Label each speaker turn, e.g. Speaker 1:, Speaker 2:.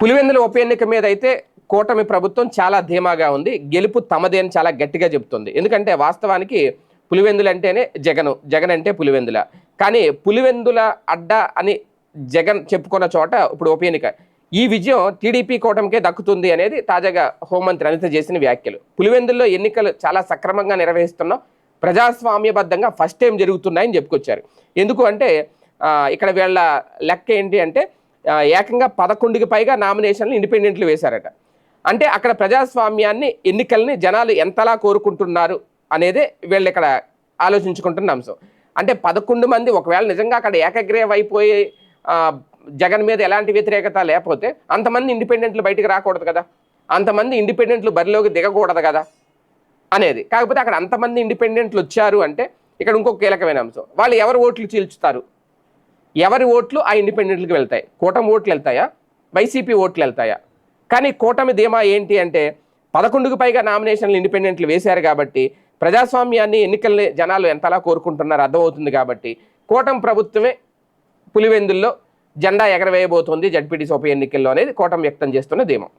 Speaker 1: పులివెందుల ఉప ఎన్నిక మీద అయితే కూటమి ప్రభుత్వం చాలా ధీమాగా ఉంది. గెలుపు తమదే అని చాలా గట్టిగా చెబుతుంది. ఎందుకంటే వాస్తవానికి పులివెందులు అంటేనే జగను. జగన్ అంటే పులివెందుల. కానీ పులివెందుల అడ్డ అని జగన్ చెప్పుకున్న చోట ఇప్పుడు ఉప ఎన్నిక. ఈ విజయం టీడీపీ కూటమికే దక్కుతుంది అనేది తాజాగా హోంమంత్రి అనిత చేసిన వ్యాఖ్యలు. పులివెందుల్లో ఎన్నికలు చాలా సక్రమంగా నిర్వహిస్తున్నాం. ప్రజాస్వామ్యబద్ధంగా ఫస్ట్ టైం జరుగుతున్నాయని చెప్పుకొచ్చారు. ఎందుకు అంటే ఇక్కడ వీళ్ళ లెక్క ఏంటి అంటే ఏకంగా పదకొండుకి పైగా నామినేషన్లు ఇండిపెండెంట్లు వేశారట. అంటే అక్కడ ప్రజాస్వామ్యాన్ని ఎన్నికల్ని జనాలు ఎంతలా కోరుకుంటున్నారు అనేదే వీళ్ళు ఇక్కడ ఆలోచించుకుంటున్న అంశం. అంటే పదకొండు మంది ఒకవేళ నిజంగా అక్కడ ఏకగ్రీవం అయిపోయి జగన్ మీద ఎలాంటి వ్యతిరేకత లేకపోతే అంతమంది ఇండిపెండెంట్లు బయటకు రాకూడదు కదా? అంతమంది ఇండిపెండెంట్లు బరిలోకి దిగకూడదు కదా? అనేది. కాకపోతే అక్కడ అంతమంది ఇండిపెండెంట్లు వచ్చారు అంటే ఇక్కడ ఇంకొక కీలకమైన అంశం. వాళ్ళు ఎవరు ఓట్లు చీల్చుతారు? ఎవరి ఓట్లు ఆ ఇండిపెండెంట్లకు వెళ్తాయి? కూటమి ఓట్లు వెళ్తాయా? వైసీపీ ఓట్లు వెళ్తాయా? కానీ కూటమి ధీమా ఏంటి అంటే పదకొండుకు పైగా నామినేషన్లు ఇండిపెండెంట్లు వేశారు కాబట్టి ప్రజాస్వామ్యాన్ని ఎన్నికల్ని జనాలు ఎంతలా కోరుకుంటున్నారో అర్థమవుతుంది కాబట్టి కూటమి ప్రభుత్వమే పులివెందుల్లో జెండా ఎగరవేయబోతోంది జడ్పీటీసీ ఉప ఎన్నికల్లో అనేది కూటమి వ్యక్తం చేస్తున్న ధీమం.